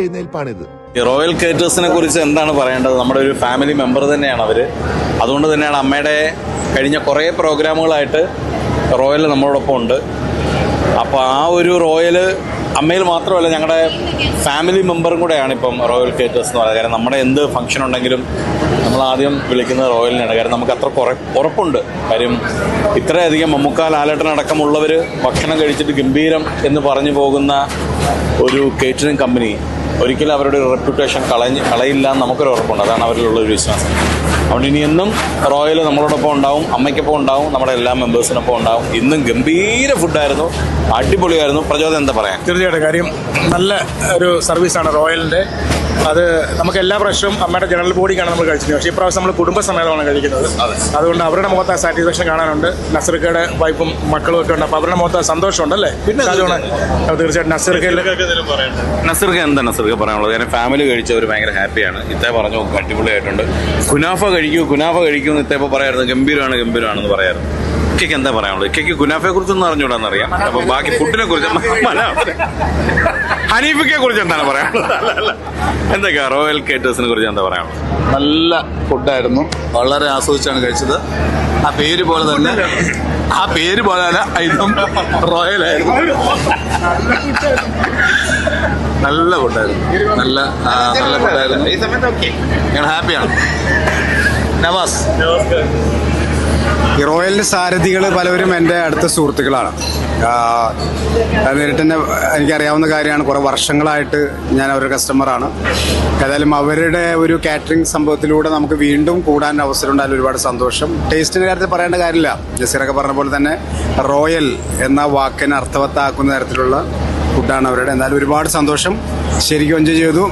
എഴുന്നേൽപ്പാണിത്. ഈ റോയൽ കേറ്റേഴ്സിനെ കുറിച്ച് എന്താണ് പറയേണ്ടത്? നമ്മുടെ ഒരു ഫാമിലി മെമ്പർ തന്നെയാണ് അവർ. അതുകൊണ്ട് തന്നെയാണ് അമ്മയുടെ കഴിഞ്ഞ കുറേ പ്രോഗ്രാമുകളായിട്ട് റോയൽ നമ്മളോടൊപ്പം ഉണ്ട്. അപ്പോൾ ആ ഒരു റോയൽ അമ്മയിൽ മാത്രമല്ല ഞങ്ങളുടെ ഫാമിലി മെമ്പറും കൂടെയാണ് ഇപ്പം റോയൽ കേറ്റേഴ്സ് എന്ന് പറയുന്നത്. കാരണം നമ്മുടെ എന്ത് ഫംഗ്ഷൻ ഉണ്ടെങ്കിലും നമ്മൾ ആദ്യം വിളിക്കുന്നത് റോയലിനാണ് കാരണം നമുക്ക് അത്ര കുറേ ഉറപ്പുണ്ട്. കാര്യം ഇത്രയധികം മമ്മൂക്ക ലാലേട്ടൻ അടക്കമുള്ളവർ ഭക്ഷണം കഴിച്ചിട്ട് ഗംഭീരം എന്ന് പറഞ്ഞു പോകുന്ന ഒരു കേറ്ററിംഗ് കമ്പനി ഒരിക്കലും അവരുടെ ഒരു റെപ്യൂട്ടേഷൻ കളഞ്ഞ് കളയില്ല എന്ന് നമുക്കൊരു ഉറപ്പുണ്ട്. അതാണ് അവരിലുള്ള ഒരു വിശ്വാസം. അതുകൊണ്ട് ഇനി എന്നും റോയൽ നമ്മളോടൊപ്പം ഉണ്ടാവും അമ്മയ്ക്കൊപ്പം ഉണ്ടാവും നമ്മുടെ എല്ലാ മെമ്പേഴ്സിനൊപ്പം ഉണ്ടാവും. ഇന്നും ഗംഭീര ഫുഡായിരുന്നു അടിപൊളിയായിരുന്നു. പ്രചോദനം എന്താ പറയാൻ? തീർച്ചയായിട്ടും. കാര്യം നല്ല ഒരു സർവീസാണ് റോയലിന്റെ. അത് നമുക്ക് എല്ലാ പ്രാവശ്യവും അമ്മയുടെ ജനറൽ ബോഡിക്കാണ് നമ്മൾ കഴിച്ചത് പക്ഷേ ഇപ്രാവശ്യം നമ്മൾ കുടുംബസമേതമാണ് കഴിക്കുന്നത്. അതുകൊണ്ട് അവരുടെ മുഖത്ത് സാറ്റിസ്ഫാക്ഷൻ കാണാനുണ്ട്. നസർക്കയുടെ വൈഫും മക്കളും ഒക്കെ ഉണ്ട്. അപ്പോൾ അവരുടെ മുഖത്ത് സന്തോഷമുണ്ട് അല്ലേ പിന്നെ അതുകൊണ്ട് തീർച്ചയായിട്ടും നസർക്കയിൽ നസർക്ക് എന്താ നസർക്ക് പറയാനുള്ളത്? കാരണം ഫാമിലി കഴിച്ചവർ ഭയങ്കര ഹാപ്പിയാണ്. ഇത്തേ പറഞ്ഞു അടിപൊളിയായിട്ടുണ്ട്. കുനാഫ കഴിക്കൂ കുനാഫ കഴിക്കൂ എന്ന് ഇത്തേപ്പോൾ പറയായിരുന്നു. ഗംഭീരമാണ് ഗംഭീരമാണെന്ന് പറയായിരുന്നു. ഇക്കയ്ക്ക് എന്താ പറയാനുള്ളത്? ഇക്കയ്ക്ക് ഗുനാഫയെ കുറിച്ചൊന്നും അറിഞ്ഞൂടാന്നറിയാം അപ്പൊ ബാക്കി ഫുഡിനെ കുറിച്ച് ഹനീഫിക്കെ കുറിച്ച് എന്താണ് പറയാനുള്ളത്. എന്തൊക്കെയാ റോയൽ കേറ്റേഴ്സിനെ കുറിച്ച് എന്താ പറയാനുള്ളത്? നല്ല ഫുഡായിരുന്നു. വളരെ ആസ്വദിച്ചാണ് കഴിച്ചത്. ആ പേര് പോലെ തന്നെ ആ പേര് പോലെ തന്നെ റോയൽ ആയിരുന്നു നല്ല ഫുഡായിരുന്നു. നല്ല നല്ല ഫുഡായിരുന്നു. ഞങ്ങൾ ഹാപ്പിയാണ്. നവാസ്. ഈ റോയലിന്റെ സാരഥികൾ പലവരും എന്റെ അടുത്ത സുഹൃത്തുക്കളാണ്. നേരിട്ട് തന്നെ എനിക്കറിയാവുന്ന കാര്യമാണ്. കുറേ വർഷങ്ങളായിട്ട് ഞാൻ അവരുടെ കസ്റ്റമറാണ് ഏതായാലും അവരുടെ ഒരു കാറ്ററിംഗ് സംഭവത്തിലൂടെ നമുക്ക് വീണ്ടും കൂടാൻ അവസരം ഉണ്ടായാലും ഒരുപാട് സന്തോഷം. ടേസ്റ്റിന്റെ കാര്യത്തിൽ പറയേണ്ട കാര്യമില്ല. ജസീറൊക്കെ പറഞ്ഞ പോലെ തന്നെ റോയൽ എന്ന വാക്കിനെ അർത്ഥവത്താക്കുന്ന തരത്തിലുള്ള ഫുഡാണ് അവരുടെ. എന്നാലും ഒരുപാട് സന്തോഷം. ശരിക്കും എൻജോയ് ചെയ്തു.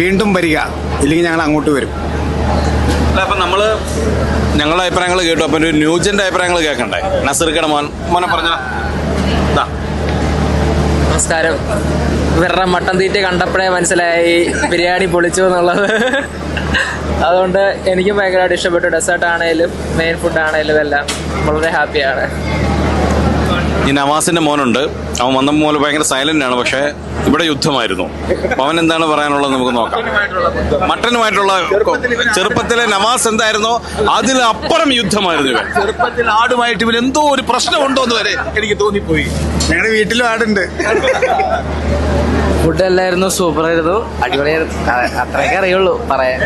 വീണ്ടും വരിക. ഇല്ലെങ്കിൽ ഞങ്ങൾ അങ്ങോട്ട് വരും. അല്ല അപ്പം നമ്മൾ ഞങ്ങളുടെ അഭിപ്രായങ്ങൾ കേട്ടു. അപ്പം ഒരു ന്യൂജന്റെ അഭിപ്രായങ്ങൾ കേൾക്കണ്ടേ? നസറുക്കട മോൻ മോനെ പറഞ്ഞ. നമസ്കാരം. വെറുതെ മട്ടൻ തീറ്റ കണ്ടപ്പോഴേ മനസ്സിലായി. ബിരിയാണി പൊളിച്ചു എന്നുള്ളത്. അതുകൊണ്ട് എനിക്കും ഭയങ്കരമായിട്ട് ഇഷ്ടപ്പെട്ടു. ഡെസേർട്ട് ആണെങ്കിലും മെയിൻ ഫുഡ് ആണെങ്കിലും എല്ലാം. വളരെ ഹാപ്പിയാണ് ഈ നവാസിന്റെ മോനുണ്ട്. അവൻ വന്ന പോലെ ഭയങ്കര സൈലന്റ് ആണ് പക്ഷെ ഇവിടെ യുദ്ധമായിരുന്നു. അവൻ എന്താണ് പറയാനുള്ളത് നമുക്ക് നോക്കാം. മട്ടനുമായിട്ടുള്ള ചെറുപ്പത്തിലെ നവാസ് എന്തായിരുന്നോ? അതിലപ്പുറം യുദ്ധമായിരുന്നു ഇവൻ. ചെറുപ്പത്തിൽ ആടുമായിട്ട് ഇവർ എന്തോ ഒരു പ്രശ്നമുണ്ടോ എന്ന് വരെ എനിക്ക് തോന്നിപ്പോയി. ഞങ്ങളുടെ വീട്ടിലും ആടുണ്ട്. ഫുഡ് എല്ലായിരുന്നു സൂപ്പർ ആയിരുന്നു. അടിപൊളിയായിരുന്നു. അത്രയൊക്കെ അറിയുള്ളൂ. പറയാൻ.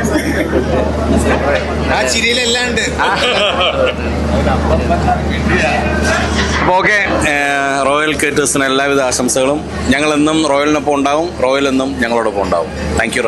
അപ്പോൾ ഓക്കെ റോയൽ കേറ്റേഴ്സിന് എല്ലാവിധ ആശംസകളും. ഞങ്ങൾ എന്നും റോയലിനൊപ്പം ഉണ്ടാവും. റോയൽ എന്നും ഞങ്ങളോടൊപ്പം ഉണ്ടാവും. Thank you